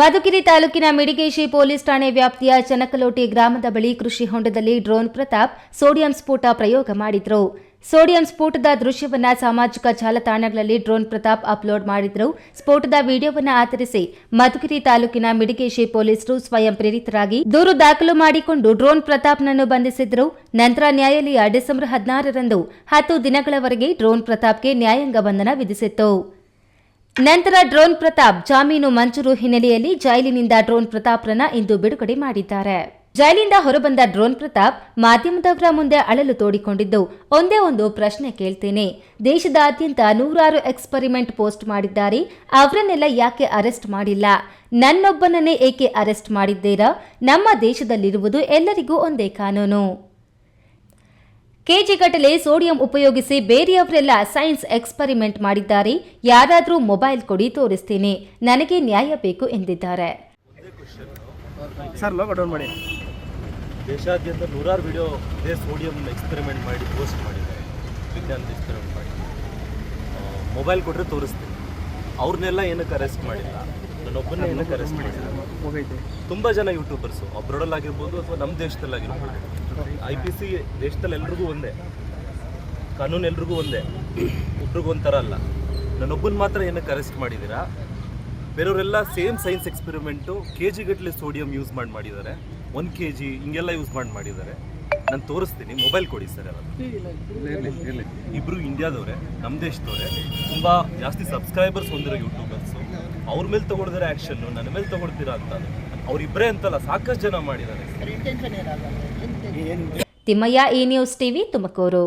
ಮಧುಗಿರಿ ತಾಲೂಕಿನ ಮಿಡಿಗೇಶಿ ಪೊಲೀಸ್ ಠಾಣೆ ವ್ಯಾಪ್ತಿಯ ಚನಕಲೋಟಿ ಗ್ರಾಮದ ಬಳಿ ಕೃಷಿ ಹೊಂಡದಲ್ಲಿ ಡ್ರೋನ್ ಪ್ರತಾಪ್ ಸೋಡಿಯಂ ಸ್ಫೋಟ ಪ್ರಯೋಗ ಮಾಡಿದ್ರು. ಸೋಡಿಯಂ ಸ್ಫೋಟದ ದೃಶ್ಯವನ್ನ ಸಾಮಾಜಿಕ ಜಾಲತಾಣಗಳಲ್ಲಿ ಡ್ರೋನ್ ಪ್ರತಾಪ್ ಅಪ್ಲೋಡ್ ಮಾಡಿದ್ರು. ಸ್ಫೋಟದ ವಿಡಿಯೋವನ್ನ ಆಧರಿಸಿ ಮಧುಗಿರಿ ತಾಲೂಕಿನ ಮಿಡಿಗೇಶಿ ಪೊಲೀಸರು ಸ್ವಯಂ ಪ್ರೇರಿತರಾಗಿ ದೂರು ದಾಖಲು ಮಾಡಿಕೊಂಡು ಡ್ರೋನ್ ಪ್ರತಾಪ್ನನ್ನು ಬಂಧಿಸಿದ್ರು. ನಂತರ ನ್ಯಾಯಾಲಯ ಡಿಸೆಂಬರ್ ಹದಿನಾರರಂದು ಹತ್ತು ದಿನಗಳವರೆಗೆ ಡ್ರೋನ್ ಪ್ರತಾಪ್ಗೆ ನ್ಯಾಯಾಂಗ ಬಂಧನ ವಿಧಿಸಿತ್ತು. ನಂತರ ಡ್ರೋನ್ ಪ್ರತಾಪ್ ಜಾಮೀನು ಮಂಜೂರು ಹಿನ್ನೆಲೆಯಲ್ಲಿ ಜೈಲಿನಿಂದ ಡ್ರೋನ್ ಪ್ರತಾಪ್ರನ್ನ ಇಂದು ಬಿಡುಗಡೆ ಮಾಡಿದ್ದಾರೆ. ಜೈಲಿಂದ ಹೊರಬಂದ ಡ್ರೋನ್ ಪ್ರತಾಪ್ ಮಾಧ್ಯಮದವರ ಮುಂದೆ ಅಳಲು ತೋಡಿಕೊಂಡಿದ್ದು, ಒಂದೇ ಒಂದು ಪ್ರಶ್ನೆ ಕೇಳ್ತೇನೆ. ದೇಶದಾದ್ಯಂತ ನೂರಾರು ಎಕ್ಸ್ಪರಿಮೆಂಟ್ ಪೋಸ್ಟ್ ಮಾಡಿದ್ದಾರೆ, ಅವರನ್ನೆಲ್ಲ ಯಾಕೆ ಅರೆಸ್ಟ್ ಮಾಡಿಲ್ಲ? ನನ್ನೊಬ್ಬನನ್ನೇ ಏಕೆ ಅರೆಸ್ಟ್ ಮಾಡಿದ್ದೀರಾ? ನಮ್ಮ ದೇಶದಲ್ಲಿರುವುದು ಎಲ್ಲರಿಗೂ ಒಂದೇ ಕಾನೂನು. ಕೆಜಿಗಟ್ಟಲೆ ಸೋಡಿಯಂ ಉಪಯೋಗಿಸಿ ಬೇರೆಯವರೆಲ್ಲ ಸೈನ್ಸ್ ಎಕ್ಸ್ಪರಿಮೆಂಟ್ ಮಾಡಿದ್ದಾರೆ. ಯಾರಾದರೂ ಮೊಬೈಲ್ ಕೊಡಿ ತೋರಿಸ್ತೀನಿ. ನನಗೆ ನ್ಯಾಯ ಬೇಕು ಎಂದಿದ್ದಾರೆ. ಸರ್ ಲೋಗೋ ಡೌನ್ ಮಾಡಿ. ದೇಶಾದ್ಯಂತ ನೂರಾರು ವಿಡಿಯೋ ಇದೇ ಸೋಡಿಯಂ ಎಕ್ಸ್ಪೆರಿಮೆಂಟ್ ಮಾಡಿ ಪೋಸ್ಟ್ ಮಾಡಿದ್ದಾರೆ. ವಿಜ್ಞಾನದ ಎಕ್ಸ್ಪೆರಿಮೆಂಟ್ ಮಾಡಿ. ಮೊಬೈಲ್ ಕೊಟ್ಟರೆ ತೋರಿಸ್ತೀನಿ. ಅವ್ರನ್ನೆಲ್ಲ ಏನಕ್ಕೆ ಅರೆಸ್ಟ್ ಮಾಡಿಲ್ಲ? ನನ್ನೊಬ್ಬನೇ ಏನಕ್ಕೆ ಅರೆಸ್ಟ್ ಮಾಡಿಲ್ಲ? ತುಂಬ ಜನ ಯೂಟ್ಯೂಬರ್ಸು ಅಬ್ರಾಡಲ್ಲಾಗಿರ್ಬೋದು ಅಥವಾ ನಮ್ಮ ದೇಶದಲ್ಲಾಗಿರ್ಬೋದು. ಐ ಪಿ ಸಿ ದೇಶದಲ್ಲಿ ಎಲ್ರಿಗೂ ಒಂದೇ. ಕಾನೂನು ಎಲ್ರಿಗೂ ಒಂದೇ. ಒಬ್ರಿಗೂ ಒಂಥರ ಅಲ್ಲ. ನನ್ನೊಬ್ಬನ ಮಾತ್ರ ಏನಕ್ಕೆ ಅರೆಸ್ಟ್ ಮಾಡಿದ್ದೀರಾ ಬೇರೆಯವರೆಲ್ಲ ಸೇಮ್ ಸೈನ್ಸ್ ಎಕ್ಸ್ಪೆರಿಮೆಂಟು ಕೆ ಜಿಗಟ್ಟಲೆ ಸೋಡಿಯಂ ಯೂಸ್ ಮಾಡಿ ಮಾಡಿದ್ದಾರೆ. ಒನ್ ಕೆ ಜಿ ಹಿಂಗೆಲ್ಲ ಯೂಸ್ ಮಾಡಿ ಮಾಡಿದ್ದಾರೆ. ನಾನು ತೋರಿಸ್ತೀನಿ ಮೊಬೈಲ್ ಕೊಡಿ ಸರ್ ಅದನ್ನು ಇಬ್ಬರು ಇಂಡಿಯಾದವರೇ ನಮ್ಮ ದೇಶದವರೇ, ತುಂಬ ಜಾಸ್ತಿ ಸಬ್ಸ್ಕ್ರೈಬರ್ಸ್ ಹೊಂದಿರೋ ಯೂಟ್ಯೂಬರ್ಸು ಅವ್ರ ಮೇಲೆ ತಗೊಳ್ದಿರೋ ಆ್ಯಕ್ಷನ್ನು ನನ್ನ ಮೇಲೆ ತಗೊಳ್ತೀರಾ ಅಂತ. ಅವರಿಬ್ಬರೇ ಅಂತಲ್ಲ ಸಾಕಷ್ಟು ಜನ ಮಾಡಿದ್ದಾರೆ. ತಿಮ್ಮಯ್ಯ ಈ ನ್ಯೂಸ್ ಟಿವಿ ತುಮಕೂರು.